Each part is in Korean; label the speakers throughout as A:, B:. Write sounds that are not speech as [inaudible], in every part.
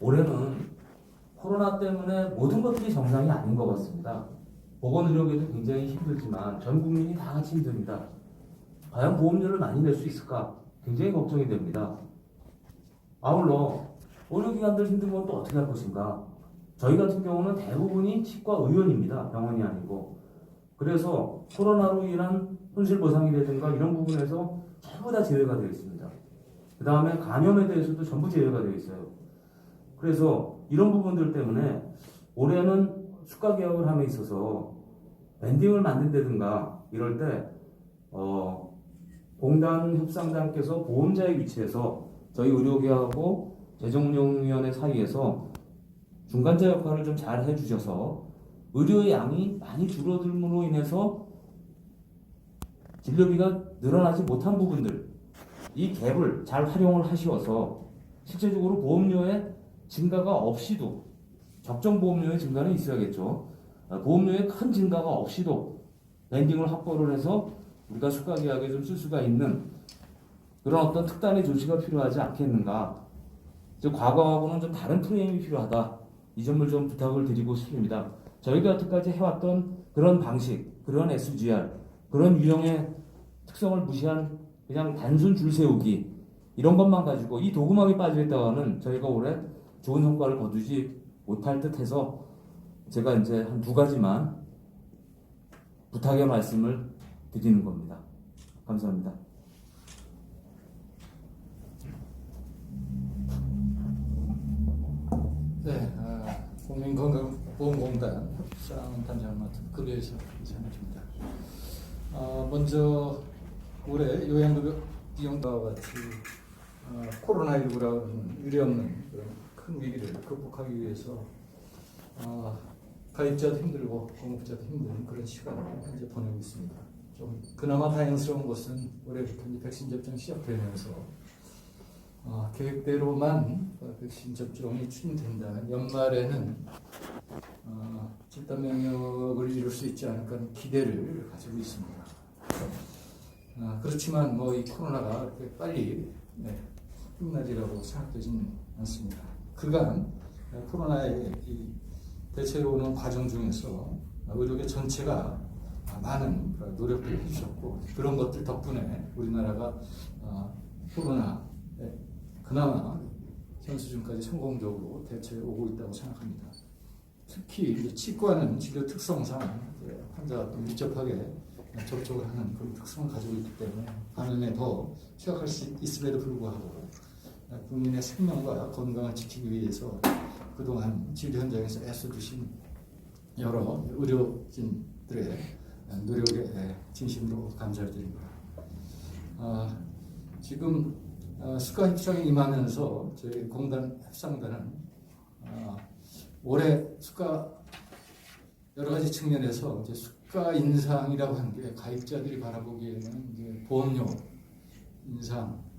A: 올해는 코로나 때문에 모든 것들이 정상이 아닌 것 같습니다. 보건의료계도 굉장히 힘들지만 전 국민이 다 같이 힘듭니다. 과연 보험료를 많이 낼 수 있을까? 굉장히 걱정이 됩니다. 아울러 의료기관들 힘든 건 또 어떻게 할 것인가? 저희 같은 경우는 대부분이 치과 의원입니다. 병원이 아니고. 그래서 코로나로 인한 손실보상이라든가 이런 부분에서 전부 다 제외가 되어 있습니다. 그 다음에 감염에 대해서도 전부 제외가 되어 있어요. 그래서 이런 부분들 때문에 올해는 수가 개혁을 함에 있어서 밴딩을 만든다든가 이럴 때 어, 공단 협상단께서 보험자의 위치에서 저희 의료계하고 재정운영위원회 사이에서 중간자 역할을 좀 잘 해주셔서 의료의 양이 많이 줄어들므로 인해서 진료비가 늘어나지 못한 부분들 이 갭을 잘 활용을 하시어서 실제적으로 보험료의 증가가 없이도 적정 보험료의 증가는 있어야겠죠. 아, 보험료의 큰 증가가 없이도 랜딩을 확보를 해서 우리가 수가 계약에 좀 쓸 수가 있는 그런 어떤 특단의 조치가 필요하지 않겠는가. 즉 과거하고는 좀 다른 프레임이 필요하다. 이 점을 좀 부탁을 드리고 싶습니다. 저희가 여태까지 해왔던 그런 방식, 그런 SGR, 그런 유형의 특성을 무시한 그냥 단순 줄 세우기 이런 것만 가지고 이 도구막이 빠져있다가는 저희가 올해 좋은 성과를 거두지 못할 듯해서 제가 이제 한 두 가지만 부탁의 말씀을 드리는 겁니다. 감사합니다.
B: 네, 아, 국민건강보험공단 협상단장을 맡은 급여에서 이상해줍니다. 아, 먼저 올해 요양급여 비용과 같이 아, 코로나19라는 유례 없는 그런 큰 위기를 극복하기 위해서 아, 가입자도 힘들고 공급자도 힘든 그런 시간을 현재 보내고 있습니다. 좀 그나마 다행스러운 것은 올해부터 이제 백신 접종 시작되면서 어, 계획대로만 어, 백신 접종이 추진된다면 연말에는 어, 집단 면역을 이룰 수 있지 않을까 하는 기대를 가지고 있습니다. 아, 그렇지만 뭐 이 코로나가 빨리 네, 끝나리라고 생각되지는 않습니다. 그간 어, 코로나의 이 대체로 오는 과정 중에서 의료계 전체가 아, 많은 그 노력들을 해주셨고 그런 것들 덕분에 우리나라가 어, 코로나 네, 그나마 현 수준까지 성공적으로 대처해 오고 있다고 생각합니다. 특히 치과는 진료 특성상 또 밀접하게 접촉을 하는 그런 특성을 가지고 있기 때문에 감염에 더 취약할 수 있음에도 불구하고 국민의 생명과 건강을 지키기 위해서 그동안 진료 현장에서 애써주신 여러 의료진들의 노력에 진심으로 감사를 드립니다. 아, 지금 어, 수가 협상에 임하면서 저희 공단 협상단은 어, 올해 수가 여러 가지 측면에서 이제 수가 인상이라고 하는 게 가입자들이 바라보기에는 이제 보험료 인상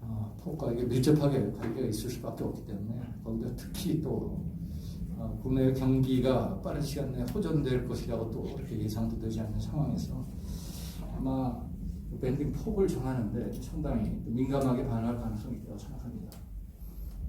B: 어, 폭과 이게 밀접하게 관계가 있을 수밖에 없기 때문에 거기다 특히 또 어, 국내 경기가 빠른 시간 내에 호전될 것이라고 또 이렇게 예상도 되지 않는 상황에서 아마 밴딩 폭을 정하는데 상당히 민감하게 반응할 가능성이 있다고 생각합니다.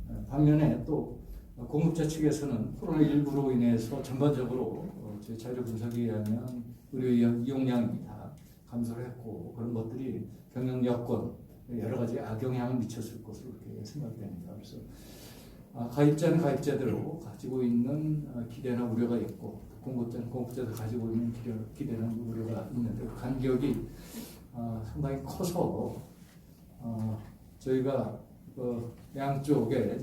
B: 어, 반면에 또 공급자 측에서는 코로나19로 인해서 전반적으로 어, 제 자료 분석에 의하면 의료 이용- 이용량이 다 감소를 했고 그런 것들이 경영 여건 여러 가지 악영향을 미쳤을 것으로 그렇게 생각이 됩니다. 그래서 아, 가입자는 가입자대로 가지고 있는 어, 기대나 우려가 있고 공급자는 공급자들 가지고 있는 기대, 기대 나 우려가 있는데 그 간격이 어, 상당히 커서 어, 저희가 그 양쪽에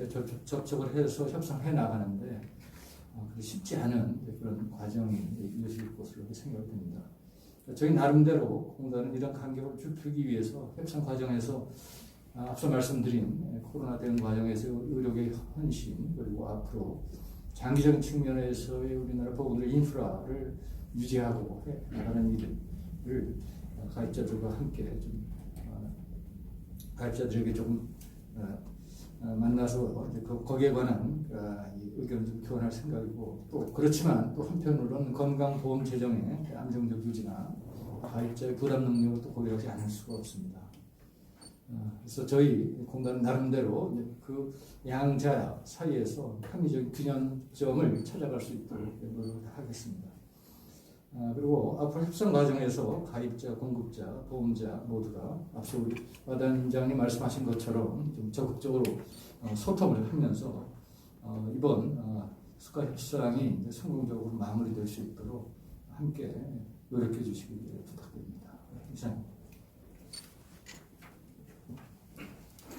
B: 접촉을 해서 협상해 나가는데 쉽지 않은 그런 과정이 이어질 것으로 이렇게 생각이 됩니다. 저희 나름대로 공단은 이런 간격을 좁히기 위해서 협상 과정에서 아, 앞서 말씀드린 코로나 대응 과정에서 의료계 헌신 그리고 앞으로 장기적인 측면에서의 우리나라 보건의 인프라를 유지하고 해 나가는 일을 가입자들과 함께 좀 어, 가입자들에게 조금 어, 어, 만나서 이제 그 거기에 관한 어, 이 의견을 좀 교환할 생각이고 또 그렇지만 또 한편으로는 건강보험 재정의 안정적 유지나 가입자의 부담 능력을 또 고려하지 않을 수가 없습니다. 어, 그래서 저희 공단 나름대로 그 양자 사이에서 합리적 균형점을 찾아갈 수 있도록 노력하겠습니다. 아, 그리고 앞으로 협상 과정에서 가입자, 공급자, 보험자 모두가 앞서 우리 와단장님 말씀하신 것처럼 좀 적극적으로 어, 소통을 하면서 어, 이번 어, 수가 협상이 성공적으로 마무리될 수 있도록 함께 노력해 주시기 부탁드립니다. 이상입니다.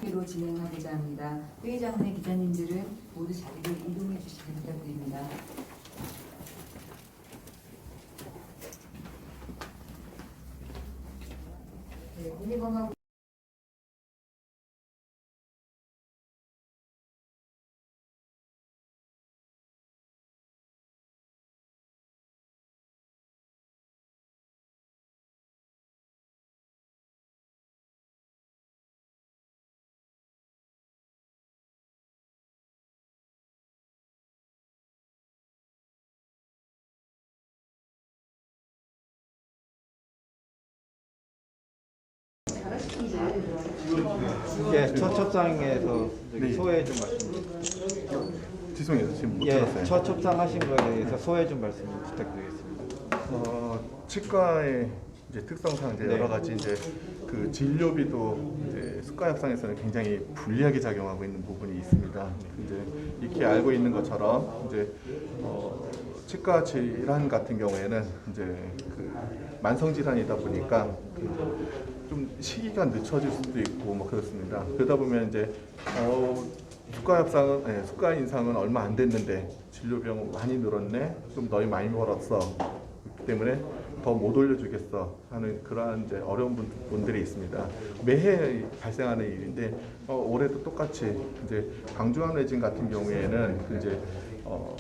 C: 회로 진행하고자 합니다. 회의장의 기자님들은 모두 자리를 이동해 주시기 부탁드립니다. 네,
D: 예, 첫 협상에서 저기 소회 좀 말씀.
E: 죄송해요. 지금 못
D: 예,
E: 들었어요.
D: 첫 협상하신 거에 대해서 소회 좀 말씀 부탁드리겠습니다.
E: 어, 치과의 이제 특성상 이제
D: 네.
E: 여러 가지 이제 그 진료비도 이제 수가 협상에서는 굉장히 불리하게 작용하고 있는 부분이 있습니다. 이제 익히 알고 있는 것처럼 이제 어, 치과 질환 같은 경우에는 이제 그 만성 질환이다 보니까 그 좀 시기가 늦춰질 수도 있고 뭐 그렇습니다. 그러다 보면 이제 어, 수가 협상은 네, 수가 인상은 얼마 안 됐는데 진료 비용 많이 늘었네. 좀 너희 많이 벌었어. 그렇기 때문에 더 못 올려주겠어 하는 그러한 이제 어려운 분, 분들이 있습니다. 매해 발생하는 일인데 어, 올해도 똑같이 이제 강주암 레진 같은 경우에는 그 이제 어,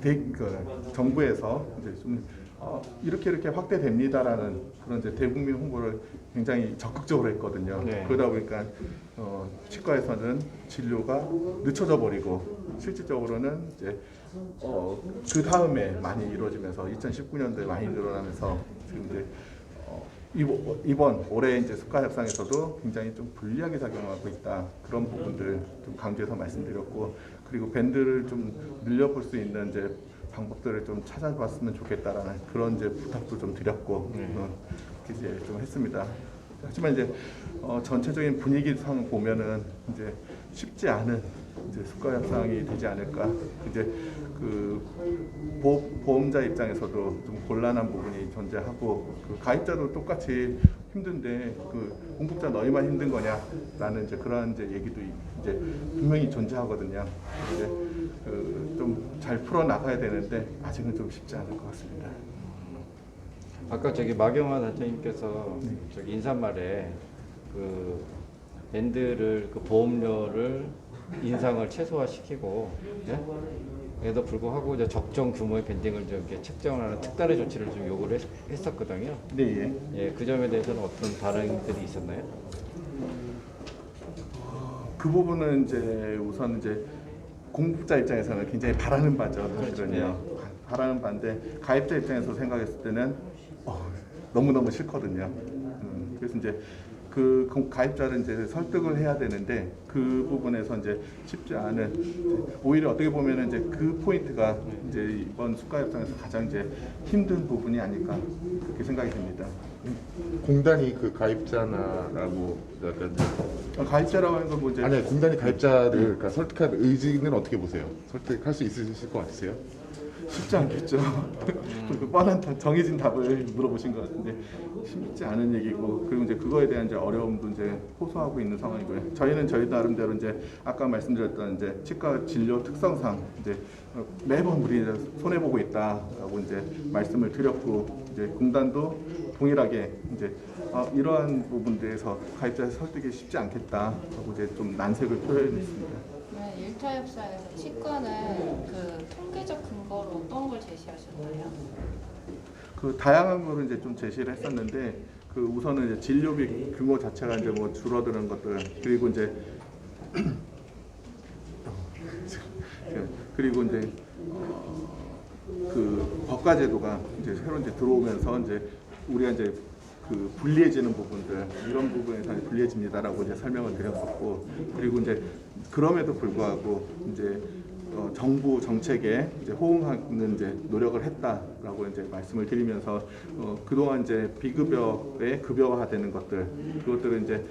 E: 대, 그 정부에서 이제 좀 어, 이렇게 이렇게 확대됩니다라는 그런 이제 대국민 홍보를 굉장히 적극적으로 했거든요.
D: 네.
E: 그러다 보니까 어, 치과에서는 진료가 늦춰져 버리고 실질적으로는 이제 어, 그 다음에 많이 이루어지면서 2019년도에 많이 늘어나면서 지금 이제 어, 이번, 이번 올해 이제 수가 협상에서도 굉장히 좀 불리하게 작용하고 있다 그런 부분들 좀 강조해서 말씀드렸고 그리고 밴드를 좀 늘려볼 수 있는 이제 방법들을 좀 찾아봤으면 좋겠다라는 그런 이제 부탁도 좀 드렸고 어, 그렇게 이제 좀 했습니다. 하지만 이제 어, 전체적인 분위기상 보면은 이제 쉽지 않은 이제 수가 협상이 되지 않을까 이제 그 보, 보험자 입장에서도 좀 곤란한 부분이 존재하고 그 가입자도 똑같이 힘든데 그 공급자 너희만 힘든 거냐라는 이제 그런 이제 얘기도 이제 분명히 존재하거든요. 이제 그좀 잘 풀어 나가야 되는데 아직은 좀 쉽지 않을 것 같습니다.
D: 아까 저기 마경화 단장님께서 저기 인사말에 그 밴드를 그 보험료를 인상을 최소화시키고 예? 에도 불구하고 이제 적정 규모의 밴딩을 좀 이렇게 책정하는 특단의 조치를 좀 요구를 했, 했었거든요.
E: 네, 예.
D: 예, 그 점에 대해서는 어떤 반응들이 있었나요?
E: 그 부분은 이제 우선 이제 공급자 입장에서는 굉장히 바라는 바죠, 사실은요. 바- 바라는 바인데 가입자 입장에서 생각했을 때는 어, 너무 너무 싫거든요. 음, 그래서 이제 그 공- 가입자를 이제 설득을 해야 되는데 그 부분에서 이제 쉽지 않은 오히려 어떻게 보면은 이제 그 포인트가 이제 이번 수가 협상에서 가장 이제 힘든 부분이 아닐까 그렇게 생각이 듭니다.
F: 공단이 그 가입자나라고 약간
E: 어, 가입자라고 하는 건뭐 이제
F: 아니 공단이 가입자를 그러니까 설득할 의지는 어떻게 보세요? 설득할 수 있으실 것 같으세요?
E: 쉽지 않겠죠. [laughs] 그 뻔한 다- 정해진 답을 물어보신 것 같은데 쉽지 않은 얘기고 그리고 이제 그거에 대한 이제 어려움도 이제 호소하고 있는 상황이고요. 저희는 저희 나름대로 이제 아까 말씀드렸던 이제 치과 진료 특성상 이제 어, 매번 우리 손해 보고 있다라고 이제 말씀을 드렸고 이제 공단도 동일하게 이제 어, 이러한 부분들에서 가입자 설득이 쉽지 않겠다라고 이제 좀 난색을 표현했습니다.
G: 네, 1차 협상에서 치과는 그 통계적 근거로 어떤 걸 제시하셨나요?
E: 그 다양한 거를 이제 좀 제시를 했었는데 그 우선은 이제 진료비 규모 자체가 이제 뭐 줄어드는 것들 그리고 이제 [clears throat] 그리고 이제 어, 그 법과 제도가 이제 새로 이제 들어오면서 이제 우리가 이제 그 불리해지는 부분들 이런 부분에서 불리해집니다라고 이제 설명을 드렸었고 그리고 이제 그럼에도 불구하고 이제 어, 정부 정책에 이제 호응하는 이제 노력을 했다라고 이제 말씀을 드리면서 어, 그동안 이제 비급여의 급여화되는 것들 그것들을 이제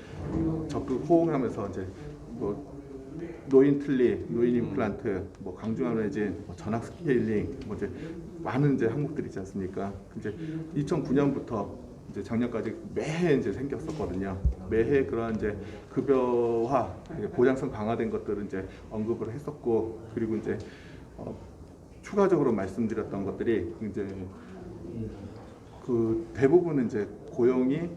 E: 적극 호응하면서 이제 뭐 노인 틀니, 노인 임플란트, 뭐 강중암 레진, 뭐 전학 스케일링, 뭐 이제 많은 이제 항목들이 있지 않습니까? 이제 2009년부터 이제 작년까지 매해 이제 생겼었거든요. 매해 그러한 이제 급여화, 보장성 강화된 것들을 이제 언급을 했었고, 그리고 이제 어, 추가적으로 말씀드렸던 것들이 이제 그 대부분은 이제 고용이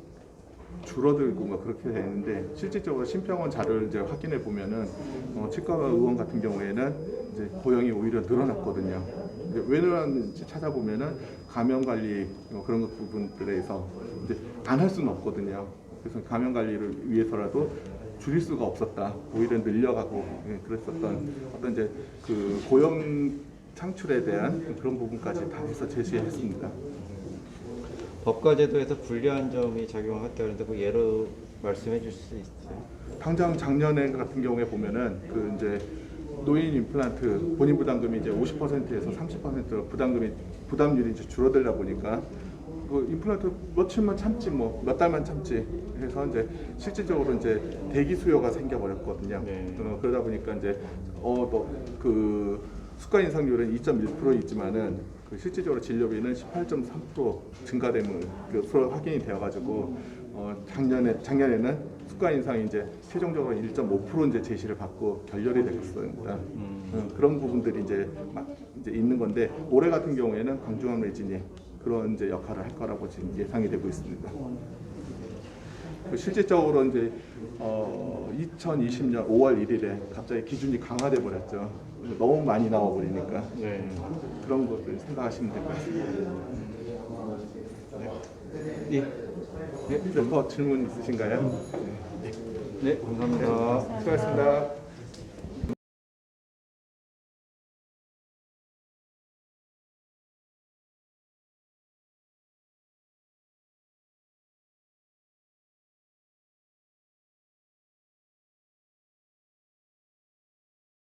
E: 줄어들고 뭐 그렇게 되는데 실질적으로 심평원 자료를 이제 확인해 보면은 어, 치과 의원 같은 경우에는 이제 고용이 오히려 늘어났거든요. 왜 늘어났는지 찾아보면은 감염 관리 뭐 그런 것 부분들에서 이제 안 할 수는 없거든요. 그래서 감염 관리를 위해서라도 줄일 수가 없었다. 오히려 늘려가고 예, 그랬었던 어떤 이제 그 고용 창출에 대한 그런 부분까지 다 해서 제시했습니다.
D: 법과 제도에서 불리한 점이 작용했다 그러는데 그 예로 말씀해 주실 수 있어요?
E: 당장 작년에 같은 경우에 보면은 그 이제 노인 임플란트 본인 부담금이 이제 50%에서 30%로 부담금이 부담률이 이제 줄어들다 보니까 그 임플란트 며칠만 참지 뭐 몇 달만 참지 해서 이제 실질적으로 이제 대기 수요가 생겨버렸거든요.
D: 네.
E: 어, 그러다 보니까 이제 어뭐그 수가 인상률은 2.1% 있지만은 그 실질적으로 진료비는 18.3% 증가됨을 그 확인이 되어가지고 어 작년에 작년에는 수가 인상이 이제 최종적으로 1.5% 이제 제시를 받고 결렬이 됐었습니다. 어, 그런 부분들이 이제 막 이제 있는 건데 올해 같은 경우에는 광중암 레진이 그런 이제 역할을 할 거라고 지금 예상이 되고 있습니다. 그 실질적으로 이제 어 2020년 5월 1일에 갑자기 기준이 강화돼 버렸죠. 너무 많이 나와 버리니까
D: 네.
E: 그런 것들 생각하시면 될 것 같습니다.
D: 예.
E: 네, 더 질문 있으신가요?
D: 네, 감사합니다.
E: 수고하셨습니다.